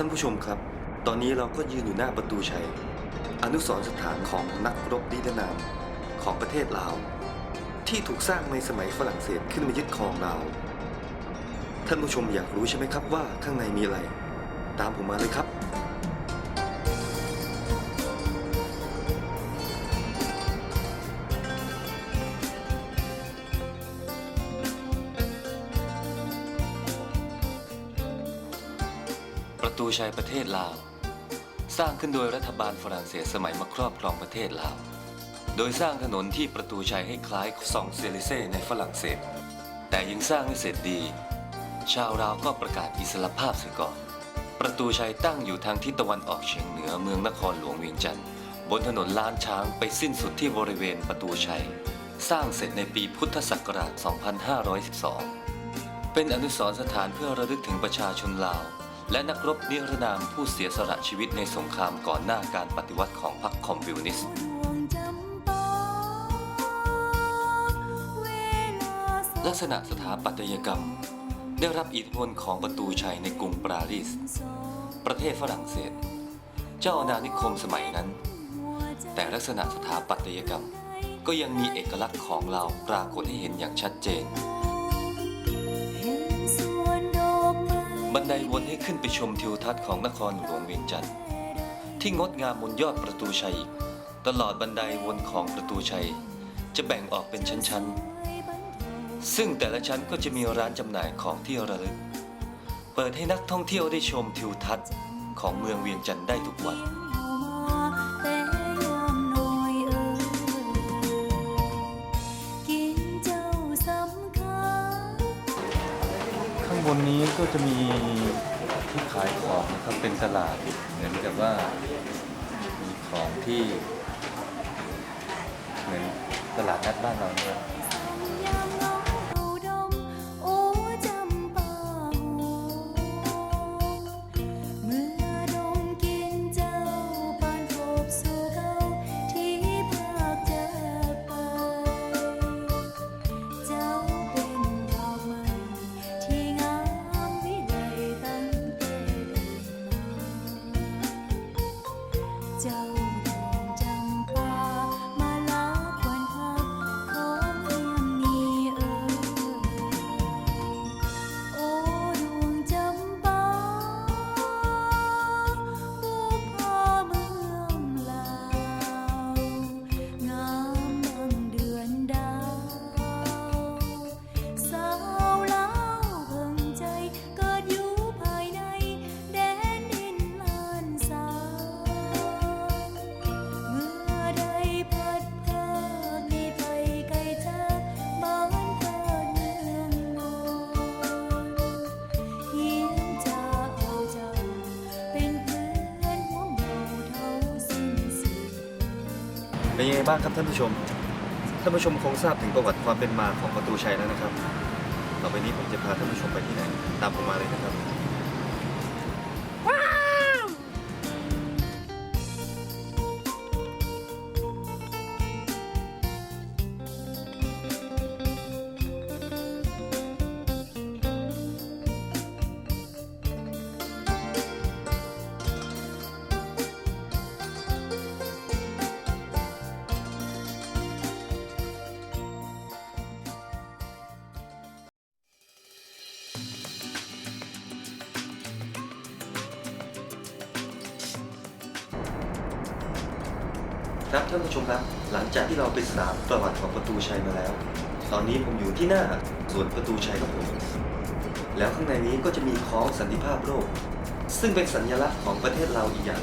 ท่านผู้ชมครับ ตอนนี้เราก็ยืนอยู่หน้าประตูชัย อนุสรณ์สถานของนักรบนิรนามของประเทศลาว ที่ถูกสร้างในสมัยฝรั่งเศสขึ้นมายึดครองลาว ท่านผู้ชมอยากรู้ใช่ไหมครับว่าข้างในมีอะไร ตามผมมาเลยครับ ชัยประเทศลาว สร้างขึ้นโดยรัฐบาลฝรั่งเศสสมัยมาครอบครองประเทศลาว โดยสร้างถนนที่ประตูชัยให้คล้ายซองเซลิเซ่ในฝรั่งเศส แต่ยังสร้างไม่เสร็จดี ชาวลาวก็ประกาศอิสรภาพเสียก่อน ประตูชัยตั้งอยู่ทางทิศตะวันออกเฉียงเหนือเมืองนครหลวงเวียงจันทร์บนถนนล้านช้างไปสิ้นสุดที่บริเวณประตูชัย สร้างเสร็จในปีพุทธศักราช 2512 เป็นอนุสรณ์สถานเพื่อระลึกถึงประชาชนลาว และนักรบนิรนามผู้เสียสละชีวิตในสงครามก่อนหน้าการปฏิวัติของพรรคคอมมิวนิสต์ลักษณะสถาปัตยกรรม ได้รับอิทธิพลของประตูชัยในกรุงปารีส ประเทศฝรั่งเศส เจ้าอาณานิคมสมัยนั้น แต่ลักษณะสถาปัตยกรรมก็ยังมีเอกลักษณ์ของเราปรากฏให้เห็นอย่างชัดเจน บันไดวนให้ขึ้นไปชมทิวทัศน์ของนครหลวงเวียงจันทร์ที่งดงามบนยอดประตูชัย ตลอดบันไดวนของประตูชัย จะแบ่งออกเป็นชั้นๆ ซึ่งแต่ละชั้นก็จะมีร้านจำหน่ายของที่ระลึก เปิดให้นักท่องเที่ยวได้ชมทิวทัศน์ของเมืองเวียงจันทร์ได้ทุกวัน บนนี้ก็จะมีที่ขายของนะครับเป็นตลาดเหมือนกับว่ามีของที่ เหมือนตลาดนัดบ้านเรานะครับ ยังไงบ้างครับท่านผู้ชม ท่านผู้ชมคงทราบถึงประวัติความเป็นมาของประตูชัยแล้วนะครับ ต่อไปนี้ผมจะพาท่านผู้ชมไปที่ไหน ตามผมมาเลยนะครับ ครับท่านผู้ชมครับ หลังจากที่เราไปศึกษาประวัติของประตูชัยมาแล้ว ตอนนี้ผมอยู่ที่หน้าสวนประตูชัยครับผม แล้วข้างในนี้ก็จะมีคล้องสันติภาพโลก ซึ่งเป็นสัญลักษณ์ของประเทศเราอีกอย่าง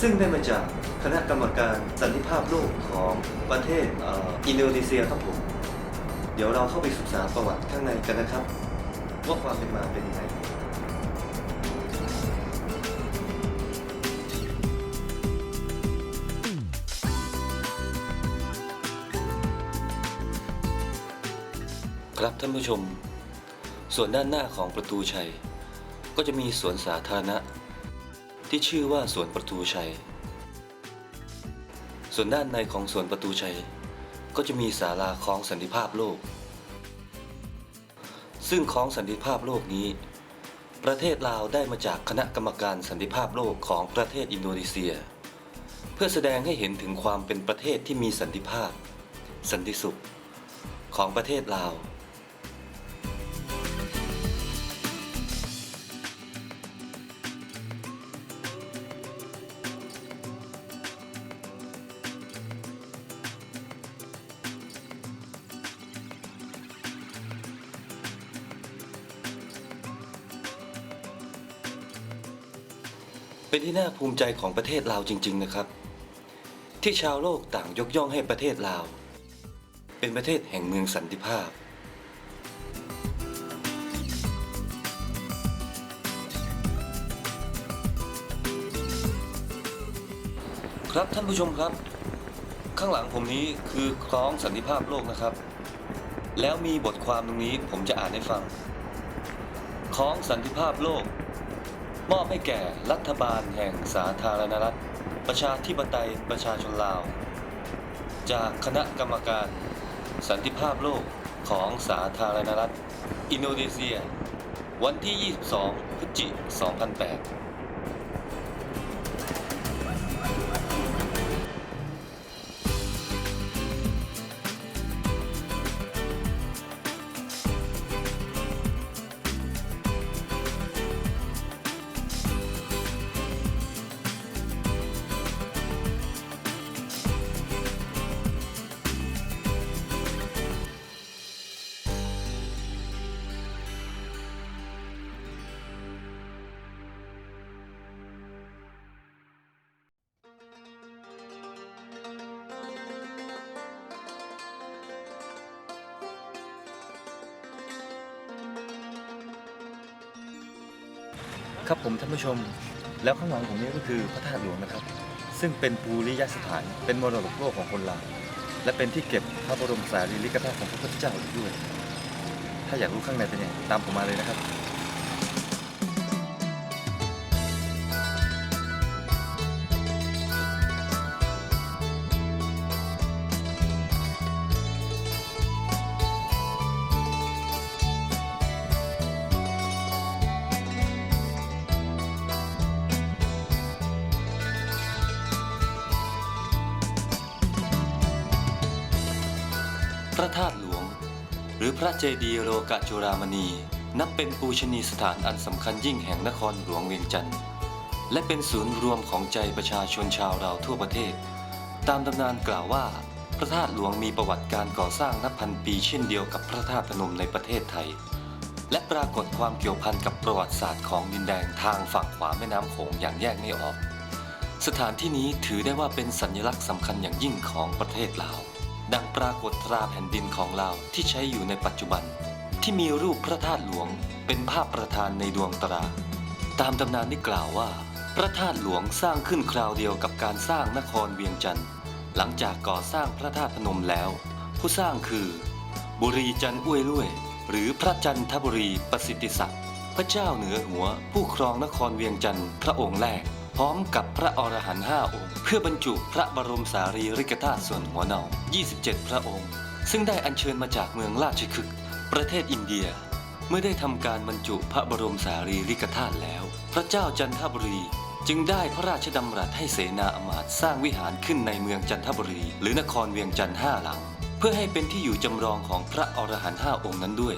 ซึ่งได้มาจากคณะกรรมการสันติภาพโลกของประเทศเออินโดนีเซียครับผม เดี๋ยวเราเข้าไปศึกษาประวัติข้างในกันนะครับ ว่าความเป็นมาเป็นยังไง ครับท่านผู้ชม ส่วนด้านหน้าของประตูชัย ก็จะมีสวนสาธารณะ ที่ชื่อว่าสวนประตูชัย ส่วนด้านในของสวนประตูชัย ก็จะมีศาลาคล้องสันติภาพโลก ซึ่งคล้องสันติภาพโลกนี้ ประเทศลาวได้มาจากคณะกรรมการสันติภาพโลกของประเทศอินโดนีเซีย เพื่อแสดงให้เห็นถึงความเป็นประเทศที่มีสันติภาพ สันติสุขของประเทศลาว เป็นที่น่าภูมิใจของประเทศลาวจริง ๆ นะครับ ที่ชาวโลกต่างยกย่องให้ประเทศลาว เป็นประเทศแห่งเมืองสันติภาพ ครับท่านผู้ชมครับ ข้างหลังผมนี้คือคล้องสันติภาพโลกนะครับ แล้วมีบทความตรงนี้ผมจะอ่านให้ฟังคล้องสันติภาพโลก มอบให้แก่รัฐบาลแห่งสาธารณรัฐ ประชาธิปไตยประชาชนลาว จากคณะกรรมการ สันติภาพโลกของสาธารณรัฐ อินโดนีเซีย วันที่ 22 พฤศจิกายน 2008 ครับผมท่านผู้ชม แล้วข้างหลังผมนี้ก็คือพระธาตุหลวงนะครับ ซึ่งเป็นปูริยสถานเป็นมรดกโลกของคนลาวและเป็นที่เก็บพระบรมสารีริกธาตุของพระพุทธเจ้าอีกด้วย ถ้าอยากรู้ข้างในเป็นยังไงตามผมมาเลยนะครับ พระธาตุหลวง หรือพระเจดีย์โลกะจุรามณี นับเป็นปูชนีสถานอันสำคัญยิ่งแห่งนครหลวงเวียงจันทร์และเป็นศูนย์รวมของใจประชาชนชาวลาทั่วประเทศ ตามตำนานกล่าวว่า พระธาตุหลวงมีประวัติการก่อสร้างนับพันปีเช่นเดียวกับพระธาตุพนมในประเทศไทย และปรากฏความเกี่ยวพันกับประวัติศาสตร์ของดินแดนทางฝั่งขวาแม่น้ำโขงอย่างแยกไม่ออก สถานที่นี้ถือได้ว่าเป็นสัญลักษณ์สำคัญอย่างยิ่งของประเทศลาว ดังปรากฏตราแผ่นดินของลาที่ใช้อยู่ในปัจจุบัน ที่มีรูปพระธาตุหลวงเป็นภาพประธานในดวงตรา ตามตำนานได้กล่าวว่า พระธาตุหลวงสร้างขึ้นคราวเดียวกับการสร้างนครเวียงจันทร์หลังจากก่อสร้างพระธาตุพนมแล้ว ผู้สร้างคือ บุรีจันทร์อ้วยลุ่ยหรือพระจันทบุรีประสิทธิศักดิ์พระเจ้าเหนือหัวผู้ครองนครเวียงจันทร์พระองค์แรก พร้อมกับพระอรหันต์ห้าองค์ เพื่อบรรจุพระบรมสารีริกธาตุส่วนหัวเนา27 พระองค์ ซึ่งได้อัญเชิญมาจากเมืองราชคฤห์ประเทศอินเดีย เมื่อได้ทำการบรรจุพระบรมสารีริกธาตุแล้ว พระเจ้าจันทบุรีจึงได้พระราชดำรัสให้เสนาอมาตย์สร้างวิหารขึ้นในเมืองจันทบุรี หรือนครเวียงจันทร์ห้าหลัง เพื่อให้เป็นที่อยู่จำลองของพระอรหันต์ห้าองค์นั้นด้วย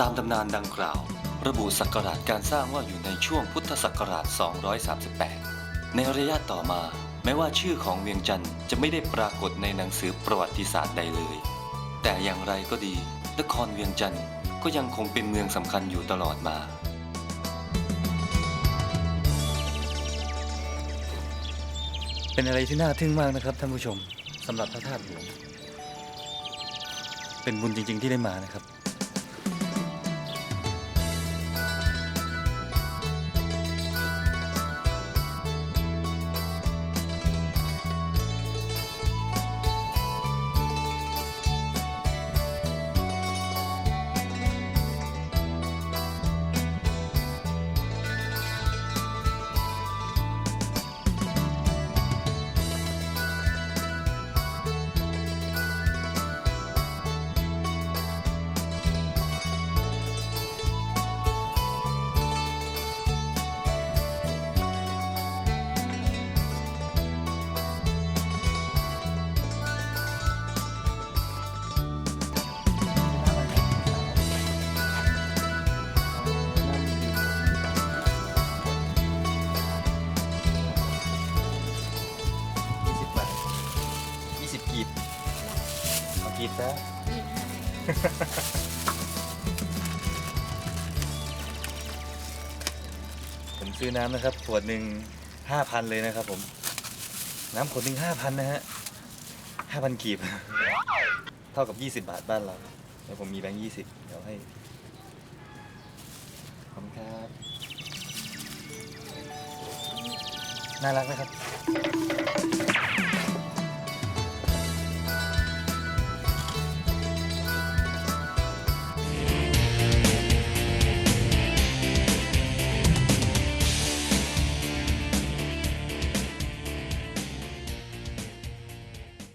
ตามตำนานดังกล่าว ระบุศักราชการสร้างว่าอยู่ในช่วงพุทธศักราช 238 ในระยะต่อมา แม้ว่าชื่อของเวียงจันทร์จะไม่ได้ปรากฏในหนังสือประวัติศาสตร์ใดเลย แต่อย่างไรก็ดี นครเวียงจันทร์ก็ยังคงเป็นเมืองสำคัญอยู่ตลอดมา เป็นอะไรที่น่าทึ่งมากนะครับท่านผู้ชมสำหรับพระธาตุหลวงเป็นบุญจริง ๆ ที่ได้มานะครับ บซะผมซื้อน้ำนะครับขวดหนึ่งห้าพันเลยนะครับผม น้ำขวดหนึ่งห้าพันนะฮะห้าพันกีบ เท่ากับยี่สิบบาทบ้านเราเดี๋ยวผมมีแบงค์ยี่สิบเดี๋ยวให้ขอบคุณครับ น่ารักนะครับ